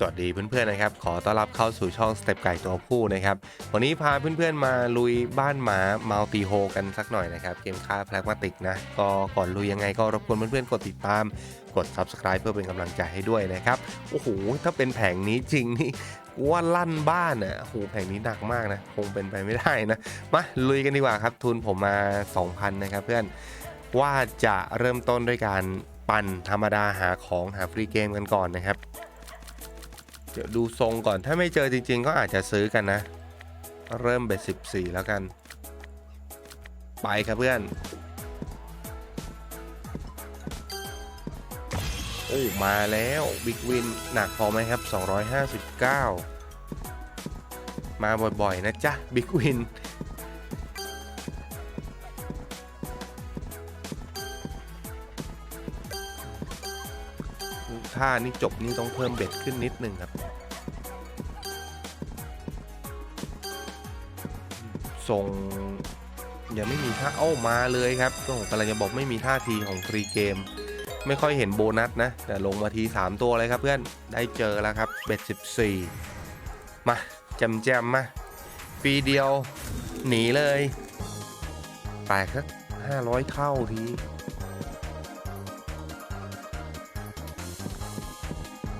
สวัสดีเพื่อนๆนะครับ ขอต้อนรับเข้าสู่ช่องสเต็ปไก่ตัวผู้นะครับ วันนี้พาเพื่อนๆมาลุยบ้านหมามัลติโฮกันสักหน่อยนะครับ เกมค่าแพลกมาติกนะ ก็ก่อนลุยยังไงก็รบกวนเพื่อนๆกดติดตาม กด Subscribe เพื่อเป็นกำลังใจให้ด้วยนะครับ โอ้โห ถ้าเป็นแผงนี้จริงนี่ว่าลั่นบ้านอะโอ้โหแผงนี้หนักมากนะ คงเป็นไปไม่ได้นะ มาลุยกันดีกว่าครับ ทุนผมมา 2,000 นะครับเพื่อน ว่าจะเริ่มต้นด้วยการปั่นธรรมดาหาของหาฟรีเกมกันก่อนนะครับ เดี๋ยวดูทรงก่อนถ้าไม่เจอจริง ๆ ก็อาจจะซื้อกันนะ เริ่มเบ็ดสิบสี่แล้วกัน ไปครับเพื่อนโอ้มาแล้วบิ๊กวินหนักพอไหมครับ 259 มาบ่อยๆ นะจ๊ะบิ๊กวินท่านี่จบนี่ต้องเพิ่มเบ็ดขึ้นนิดนึงครับ ทรงยังไม่มีท่าเอ้ามาเลยครับก็ผมกำลังจะบอกไม่มีท่าทีของฟรีเกม ไม่ค่อยเห็นโบนัสนะ แต่ลงมาที 3 ตัวเลยครับเพื่อนได้เจอแล้วครับเบ็ด14 มาจำแจมมา ปีเดียวหนีเลยแตกสัก500 เท่าที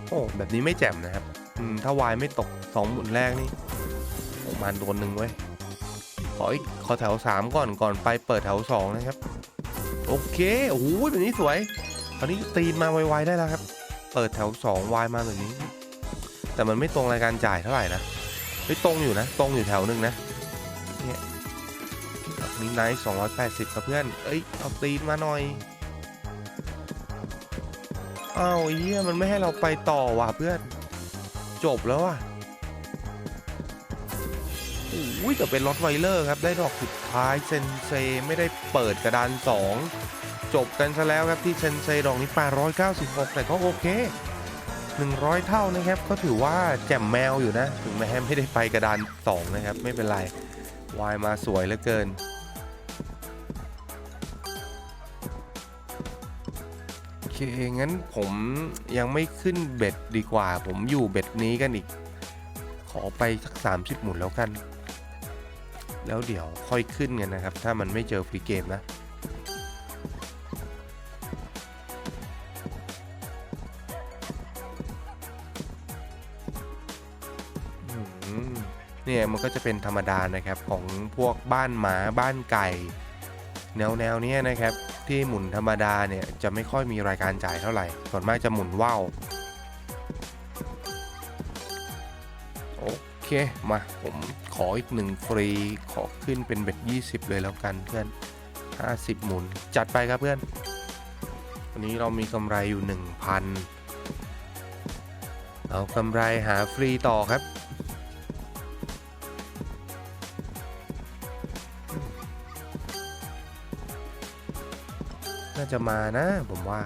โอ้แบบนี้ไม่แจ่มนะครับ อืม ถ้า วาย ไม่ตกสองหมุนแรก นี่โอ้มันโดนหนึ่งไว้ย ขออีกขอแถวสามก่อนก่อนไปเปิดแถวสองนะครับ โอเคโอ้โหแบบนี้สวย ตอนนี้ตีนมาไวๆได้แล้วครับ เปิดแถวสองวายมาแบบนี้ แต่มันไม่ตรงรายการจ่ายเท่าไหร่นะไม่ตรงอยู่นะ ตรงอยู่แถวหนึ่งนะเนี่ยมีไนท์สองร้อยแปดสิบครับเพื่อน เอ้ยเอาตีนมาหน่อยอ้าวไอ้เหี้ยมันไม่ให้เราไปต่อว่ะเพื่อน จบแล้วว่ะ อ้ยแต่เป็นล็อตไวเลอร์ครับ ได้ดอกสุดท้ายเซนเซไม่ได้เปิดกระดาน 2 จบกันซะแล้วครับที่เซนเซดอกนี้ 896 แต่ก็โอเค 100 เท่านะครับ ก็ถือว่าแจ่มแมวอยู่นะ ถึงแม้ไม่ได้ไปกระดาน 2 นะครับ ไม่เป็นไร วายมาสวยเหลือเกินโอเคงั้นผมยังไม่ขึ้นเบ็ดดีกว่า ผมอยู่เบ็ดนี้กันอีก ขอไปสัก 30 หมุนแล้วกัน แล้วเดี๋ยวค่อยขึ้นกันนะครับ ถ้ามันไม่เจอฟรีเกมนะเนี่ยมันก็จะเป็นธรรมดานะครับของพวกบ้านหมาบ้านไก่ แนวแนวเนี้ยนะครับ ที่หมุนธรรมดาเนี่ยจะไม่ค่อยมีรายการจ่ายเท่าไหร่ส่วนมากจะหมุนว่าว เค มาผมขออีกหนึ่งฟรี ขอขึ้นเป็นเบ็ด20 เลยแล้วกันเพื่อน 50 หมุน จัดไปครับเพื่อน วันนี้เรามีกำไรอยู่ 1,000 เอากำไรหาฟรีต่อครับ น่าจะมานะผมว่า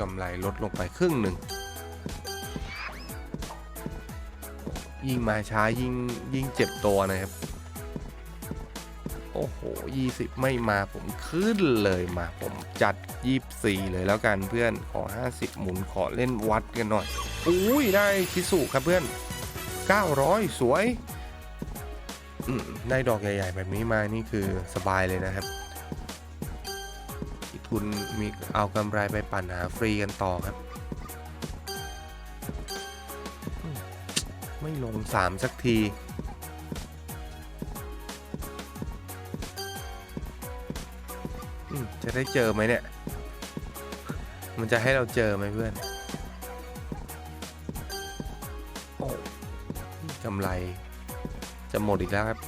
กำไรลดลงไปครึ่งหนึ่ง ยิ่งมาช้ายิ่งยิ่งเจ็บตัวนะครับ โอ้โหยี่สิบไม่มาผมขึ้นเลยมา ผมจัดยี่สี่เลยแล้วกันเพื่อนขอ50หมุนขอเล่นวัดกันหน่อย อุ้ยได้คิสุครับเพื่อน900สวยอืมได้ดอกใหญ่ ๆ แบบนี้มานี่คือสบายเลยนะครับ ที่ทุนมีเอากำไรไปปั่นหาฟรีกันต่อครับ ไม่ลง 3 สักทีจะได้เจอไหมเนี่ย มันจะให้เราเจอไหมเพื่อนกำไรจะหมดอีกแล้วครับ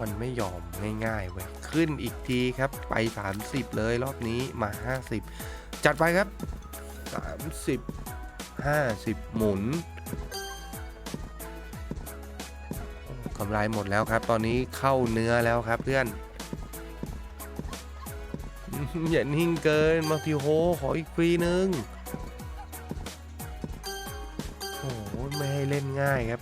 มันไม่ยอมง่ายๆเว้ยขึ้นอีกทีครับไป 30 เลยรอบนี้มา 50 จัดไปครับ 30 50 หมุนกำไรหมดแล้วครับ ตอนนี้เข้าเนื้อแล้วครับเพื่อน อย่านิ่งเกินมาพิโฮขออีกฟรีนึงโอ้โหไม่ให้เล่นง่ายครับ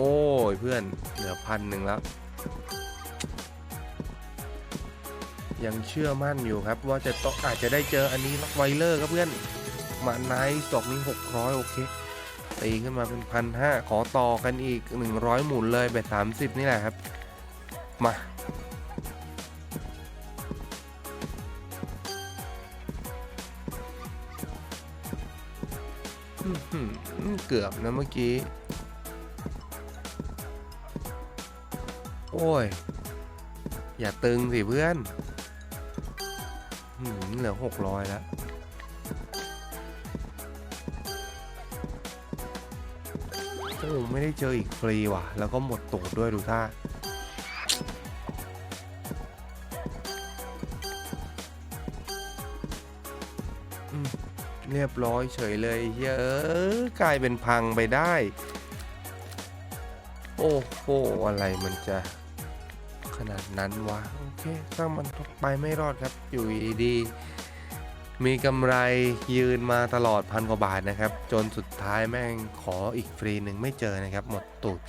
โอ้ยเพื่อนเหลือพันหนึ่งแล้ว ยังเชื่อมั่นอยู่ครับ ว่าจะต้องอาจจะได้เจออันนี้ล็อกไวเลอร์ครับเพื่อนมาไนท์สตอกนี้600 โอเค ตีขึ้นมาเป็นพันห้าขอต่อกันอีก 100 หมุนเลยแบบ 30 นี่แหละครับ มาเกือบนะเมื่อกี้ โอ้ย อย่าตึงสิเพื่อนหืมเหลือหกร้อยแล้ว โอ้ไม่ได้เจออีกฟรีว่ะ แล้วก็หมดตูดด้วยดูท่าเรียบร้อยเฉยเลยเยอะกลายเป็นพังไปได้ โอ้โห อะไรมันจะ ขนาดนั้นวะโอเคถ้างมันไปไม่รอดครับอยู่ดีๆมีกำไรยืนมาตลอดพันกว่าบาทนะครับ จนสุดท้ายแม่งขออีกฟรีหนึ่งไม่เจอนะครับ หมดตูด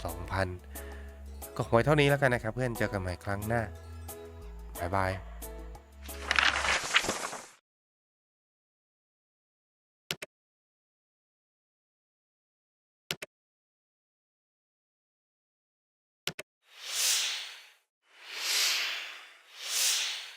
2,000 ก็ไว้เท่านี้แล้วกันนะครับ เพื่อนเจอกันใหม่ครั้งหน้า บ๊ายบาย